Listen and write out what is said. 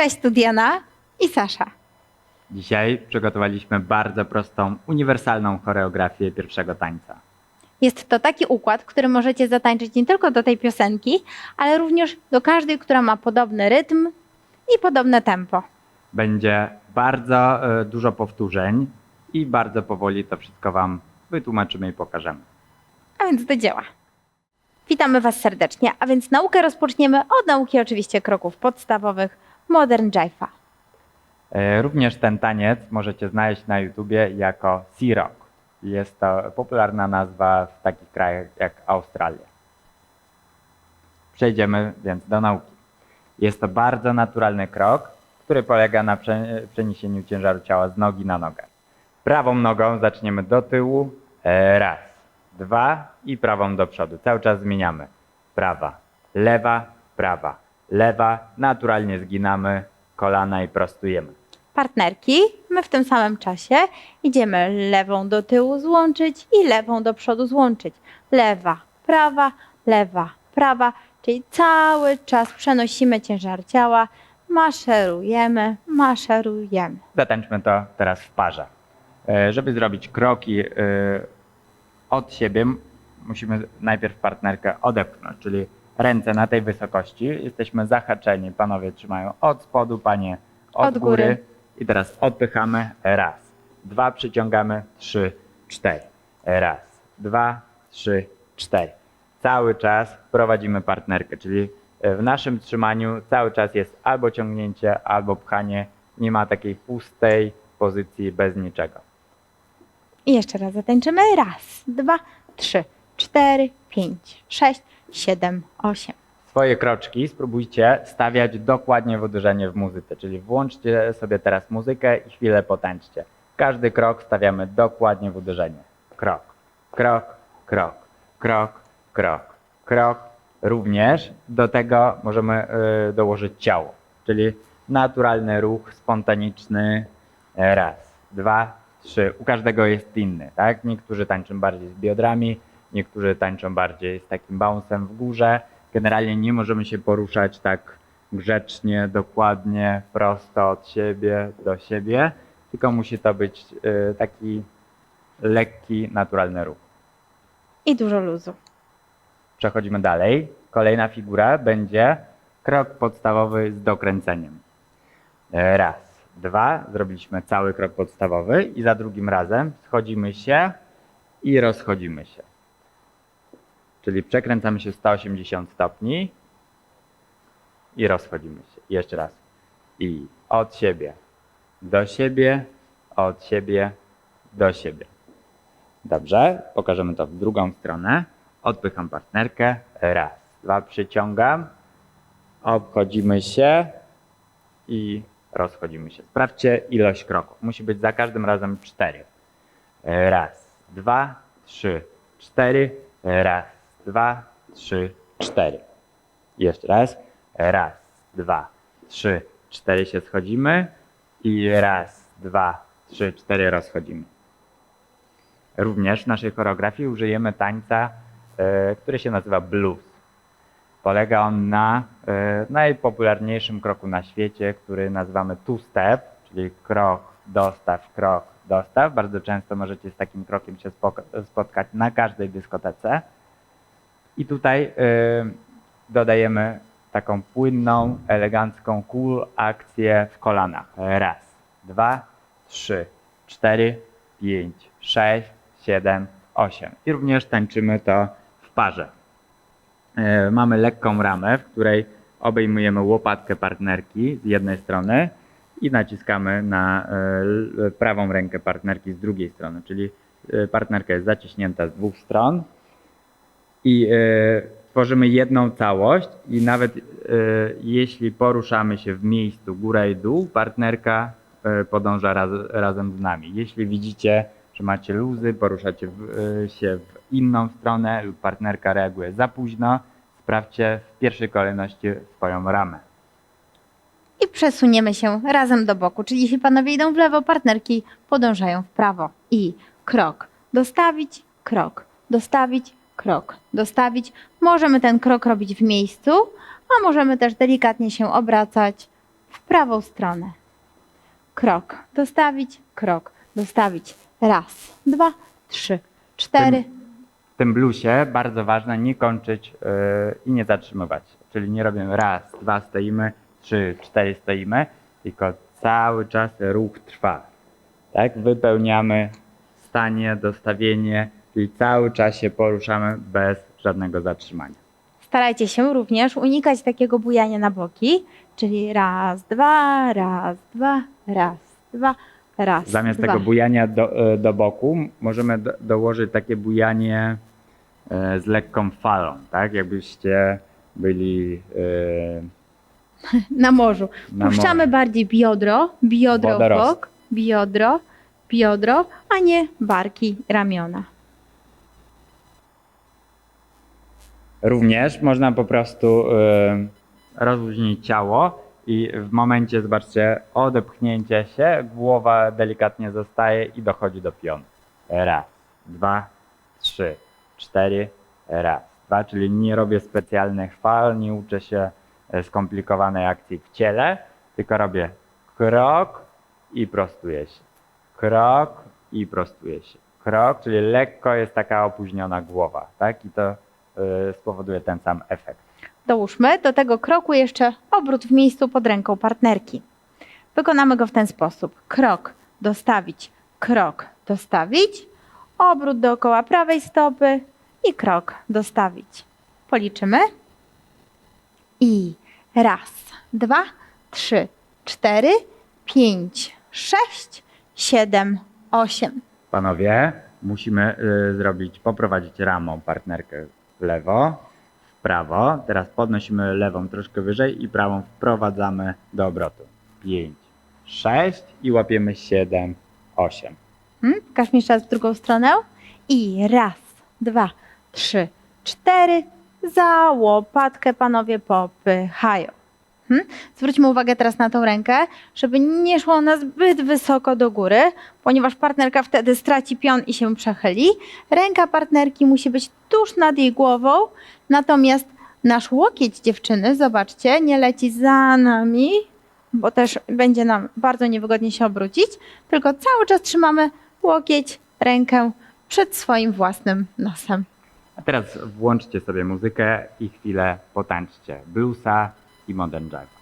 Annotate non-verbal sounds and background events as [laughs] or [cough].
Cześć, tu Diana i Sasza. Dzisiaj przygotowaliśmy bardzo prostą, uniwersalną choreografię pierwszego tańca. Jest to taki układ, który możecie zatańczyć nie tylko do tej piosenki, ale również do każdej, która ma podobny rytm i podobne tempo. Będzie bardzo e, dużo powtórzeń i bardzo powoli to wszystko Wam wytłumaczymy i pokażemy. A więc do dzieła. Witamy Was serdecznie, a więc naukę rozpoczniemy od nauki oczywiście kroków podstawowych Modern Jive'a. E, Również ten taniec możecie znaleźć na YouTubie jako Sea Rock. Jest to popularna nazwa w takich krajach jak Australia. Przejdziemy więc do nauki. Jest to bardzo naturalny krok, który polega na prze- przeniesieniu ciężaru ciała z nogi na nogę. Prawą nogą zaczniemy do tyłu. E, Raz, dwa i prawą do przodu. Cały czas zmieniamy. Prawa, lewa, prawa, lewa. Naturalnie zginamy kolana i prostujemy. Partnerki, my w tym samym czasie idziemy lewą do tyłu złączyć i lewą do przodu złączyć. Lewa, prawa, lewa, prawa, czyli cały czas przenosimy ciężar ciała, maszerujemy, maszerujemy. Zatańczmy to teraz w parze. E, Żeby zrobić kroki e, od siebie, musimy najpierw partnerkę odepchnąć, czyli ręce na tej wysokości. Jesteśmy zahaczeni, panowie trzymają od spodu, panie od, Od góry. I teraz odpychamy. Raz, dwa, przyciągamy, trzy, cztery. Raz, dwa, trzy, cztery. Cały czas prowadzimy partnerkę, czyli e, w naszym trzymaniu cały czas jest albo ciągnięcie, albo pchanie. Nie ma takiej pustej pozycji bez niczego. I jeszcze raz zatańczymy. Raz, dwa, trzy, cztery, pięć, sześć, siedem, osiem. Swoje kroczki spróbujcie stawiać dokładnie w uderzenie w muzyce, czyli włączcie sobie teraz muzykę i chwilę potańczcie. Każdy krok stawiamy dokładnie w uderzenie. Krok, krok, krok, krok, krok, krok. Również do tego możemy y, dołożyć ciało, czyli naturalny ruch, spontaniczny. Raz, dwa, trzy. U każdego jest inny, tak? Niektórzy tańczą bardziej z biodrami, niektórzy tańczą bardziej z takim bouncem w górze. Generalnie nie możemy się poruszać tak grzecznie, dokładnie, prosto od siebie do siebie, tylko musi to być y, taki lekki, naturalny ruch. I dużo luzu. Przechodzimy dalej. Kolejna figura będzie krok podstawowy z dokręceniem. Raz, dwa, zrobiliśmy cały krok podstawowy i za drugim razem schodzimy się i rozchodzimy się. Czyli przekręcamy się 180 stopni i rozchodzimy się. Jeszcze raz. I od siebie do siebie, od siebie do siebie. Dobrze, pokażemy to w drugą stronę. Odpycham partnerkę. Raz, dwa, przyciągam. Obchodzimy się i rozchodzimy się. Sprawdźcie ilość kroków. Musi być za każdym razem cztery. Raz, dwa, trzy, cztery. Raz, dwa, trzy, cztery. Jeszcze raz. Raz, dwa, trzy, cztery się schodzimy. I raz, dwa, trzy, cztery rozchodzimy. Również w naszej choreografii użyjemy tańca, e, który się nazywa blues. Polega on na e, najpopularniejszym kroku na świecie, który nazywamy two-step, czyli krok, dostaw, krok, dostaw. Bardzo często możecie z takim krokiem się spotkać na każdej dyskotece. I tutaj e, dodajemy taką płynną, elegancką, cool akcję w kolanach. Raz, dwa, trzy, cztery, pięć, sześć, siedem, osiem. I również tańczymy to w parze. E, Mamy lekką ramę, w której obejmujemy łopatkę partnerki z jednej strony i naciskamy na l- prawą rękę partnerki z drugiej strony, czyli partnerka jest zaciśnięta z dwóch stron i e, tworzymy jedną całość i nawet e, jeśli poruszamy się w miejscu góra i dół, partnerka e, podąża raz, razem z nami. Jeśli widzicie, że macie luzy, poruszacie w, się w inną stronę lub partnerka reaguje za późno, sprawdźcie w pierwszej kolejności swoją ramę. I przesuniemy się razem do boku, czyli jeśli panowie idą w lewo, partnerki podążają w prawo. I krok, dostawić, krok, dostawić, krok, dostawić. Możemy ten krok robić w miejscu, a możemy też delikatnie się obracać w prawą stronę. Krok, dostawić, krok, dostawić. Raz, dwa, trzy, cztery. W tym bluesie bardzo ważne nie kończyć yy, i nie zatrzymywać. Czyli nie robimy raz, dwa stoimy, trzy, cztery stoimy, tylko cały czas ruch trwa. Tak? Wypełniamy stanie, dostawienie, czyli cały czas się poruszamy bez żadnego zatrzymania. Starajcie się również unikać takiego bujania na boki, czyli raz, dwa, raz, dwa, raz, dwa, raz. Zamiast dwa. tego bujania do, e, do boku możemy do, dołożyć takie bujanie e, z lekką falą, tak? Jakbyście byli e, [laughs] Na morzu. na Puszczamy morzu. bardziej biodro, biodro w Wodorost. bok, biodro, biodro, a nie barki, ramiona. Również można po prostu e, rozluźnić ciało i w momencie, zobaczcie, odepchnięcia się, głowa delikatnie zostaje i dochodzi do pionu. Raz, dwa, trzy, cztery, raz, dwa, czyli nie robię specjalnych fal, nie uczę się e, skomplikowanej akcji w ciele, tylko robię krok i prostuję się. Krok i prostuję się. Krok, czyli lekko jest taka opóźniona głowa, tak? I to spowoduje ten sam efekt. Dołóżmy do tego kroku jeszcze obrót w miejscu pod ręką partnerki. Wykonamy go w ten sposób. Krok, dostawić, krok, dostawić, obrót dookoła prawej stopy i krok, dostawić. Policzymy. I raz, dwa, trzy, cztery, pięć, sześć, siedem, osiem. Panowie, musimy y, zrobić, poprowadzić ramą partnerkę w lewo, w prawo. Teraz podnosimy lewą troszkę wyżej i prawą wprowadzamy do obrotu. 5, 6 i łapiemy 7, 8. Hmm? Pokaż mi jeszcze raz w drugą stronę. I raz, dwa, trzy, cztery. Za łopatkę panowie popychają. Hmm? Zwróćmy uwagę teraz na tą rękę, żeby nie szło ona zbyt wysoko do góry, ponieważ partnerka wtedy straci pion i się przechyli. Ręka partnerki musi być tuż nad jej głową, natomiast nasz łokieć dziewczyny, zobaczcie, nie leci za nami, bo też będzie nam bardzo niewygodnie się obrócić, tylko cały czas trzymamy łokieć, rękę przed swoim własnym nosem. A teraz włączcie sobie muzykę i chwilę potańczcie bluesa i modern jive.